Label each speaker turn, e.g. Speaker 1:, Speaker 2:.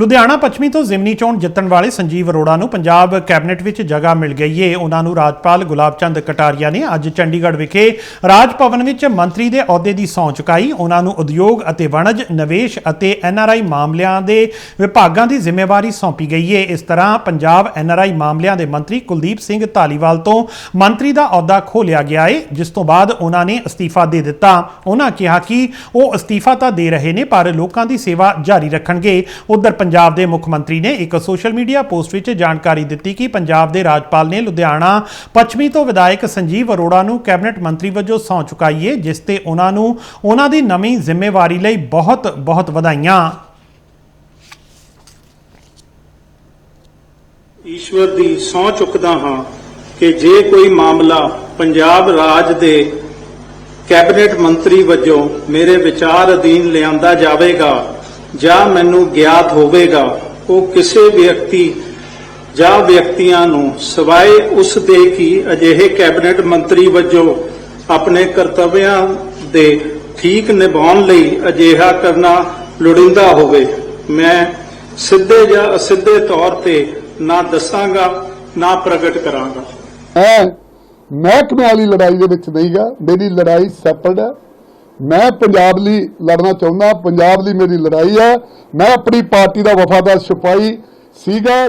Speaker 1: ਲੁਧਿਆਣਾ ਪੱਛਮੀ ਤੋਂ ਜ਼ਿਮਨੀ ਚੋਣ ਜਿੱਤਣ ਵਾਲੇ ਸੰਜੀਵ ਅਰੋੜਾ ਨੂੰ ਪੰਜਾਬ ਕੈਬਨਿਟ ਵਿੱਚ ਜਗ੍ਹਾ ਮਿਲ ਗਈ ਏ। ਉਹਨਾਂ ਨੂੰ ਰਾਜਪਾਲ ਗੁਲਾਬ ਚੰਦ ਕਟਾਰੀਆ ਨੇ ਅੱਜ ਚੰਡੀਗੜ੍ਹ ਵਿਖੇ ਰਾਜ ਭਵਨ ਵਿੱਚ ਮੰਤਰੀ ਦੇ ਅਹੁਦੇ ਦੀ ਸਹੁੰ ਚੁਕਾਈ। ਉਹਨਾਂ ਨੂੰ ਉਦਯੋਗ ਅਤੇ ਵਣਜ, ਨਿਵੇਸ਼ ਅਤੇ ਐਨਆਰਆਈ ਮਾਮਲਿਆਂ ਦੇ ਵਿਭਾਗਾਂ ਦੀ ਜ਼ਿੰਮੇਵਾਰੀ ਸੌਂਪੀ ਗਈ ਏ। ਇਸ ਤਰ੍ਹਾਂ ਪੰਜਾਬ ਐਨਆਰਆਈ ਮਾਮਲਿਆਂ ਦੇ ਮੰਤਰੀ ਕੁਲਦੀਪ ਸਿੰਘ ਧਾਲੀਵਾਲ ਤੋਂ ਮੰਤਰੀ ਦਾ ਅਹੁਦਾ ਖੋਹ ਲਿਆ ਗਿਆ ਏ, ਜਿਸ ਤੋਂ ਬਾਅਦ ਉਹਨਾਂ ਨੇ ਅਸਤੀਫਾ ਦੇ ਦਿੱਤਾ। ਉਹਨਾਂ ਕਿਹਾ ਕਿ ਉਹ ਅਸਤੀਫਾ ਤਾਂ ਦੇ ਰਹੇ ਨੇ, ਪਰ ਲੋਕਾਂ ਦੀ ਸੇਵਾ ਜਾਰੀ ਰੱਖਣਗੇ। ਉਧਰ ਪੰਜਾਬ ਦੇ ਮੁੱਖ ਮੰਤਰੀ ਨੇ ਇੱਕ ਸੋਸ਼ਲ ਮੀਡੀਆ ਪੋਸਟ ਵਿੱਚ ਜਾਣਕਾਰੀ ਦਿੱਤੀ ਕਿ ਪੰਜਾਬ ਦੇ ਰਾਜਪਾਲ ਨੇ ਲੁਧਿਆਣਾ ਪੱਛਮੀ ਤੋਂ ਵਿਧਾਇਕ ਸੰਜੀਵ ਅਰੋੜਾ ਨੂੰ ਕੈਬਨਿਟ ਮੰਤਰੀ ਵਜੋਂ ਸਹੁੰ ਚੁਕਾਈ ਏ, ਜਿਸ ਤੇ ਉਹਨਾਂ ਨੂੰ ਉਹਨਾਂ ਦੀ ਨਵੀਂ ਜ਼ਿੰਮੇਵਾਰੀ ਲਈ ਬਹੁਤ ਬਹੁਤ ਵਧਾਈਆਂ।
Speaker 2: ਈਸ਼ਵਰ ਦੀ ਸਹੁੰ ਚੁੱਕਦਾ ਹਾਂ ਕਿ ਜੇ ਕੋਈ ਮਾਮਲਾ ਪੰਜਾਬ ਰਾਜ ਦੇ ਕੈਬਨਿਟ ਮੰਤਰੀ ਵਜੋਂ ਮੇਰੇ ਵਿਚਾਰ ਅਧੀਨ ਲਿਆਂਦਾ ਜਾਵੇਗਾ ਜਾਂ ਮੈਨੂੰ ਗਿਆਤ ਹੋਵੇਗਾ, ਉਹ ਕਿਸੇ ਵਿਅਕਤੀ ਜਾਂ ਵਿਅਕਤੀਆਂ ਨੂੰ ਸਿਵਾਏ ਉਸ ਦੇ ਕਿ ਅਜਿਹੇ ਕੈਬਨਿਟ ਮੰਤਰੀ ਵਜੋਂ ਆਪਣੇ ਕਰਤੱਵਿਆਂ ਦੇ ਠੀਕ ਨਿਭਾਉਣ ਲਈ ਅਜਿਹਾ ਕਰਨਾ ਲੋੜੀਂਦਾ ਹੋਵੇ। ਮੈਂ ਸਿੱਧੇ ਜਾਂ ਅਸਿੱਧੇ ਤੌਰ ਤੇ ਨਾ ਦੱਸਾਂਗਾ, ਨਾ ਪ੍ਰਗਟ ਕਰਾਂਗਾ।
Speaker 3: ਮੈਂ ਮਹਿਕਮੇ ਵਾਲੀ ਲੜਾਈ ਦੇ ਵਿੱਚ ਨਹੀਂ ਗਾ। ਮੇਰੀ ਲੜਾਈ ਸੈਪਰਡ ਹੈ। ਮੈਂ ਪੰਜਾਬ ਲਈ ਲੜਨਾ ਚਾਹੁੰਦਾ, ਪੰਜਾਬ ਲਈ ਮੇਰੀ ਲੜਾਈ ਹੈ। ਮੈਂ ਆਪਣੀ ਪਾਰਟੀ ਦਾ ਵਫਾਦਾਰ ਸਿਪਾਹੀ ਸੀਗਾ।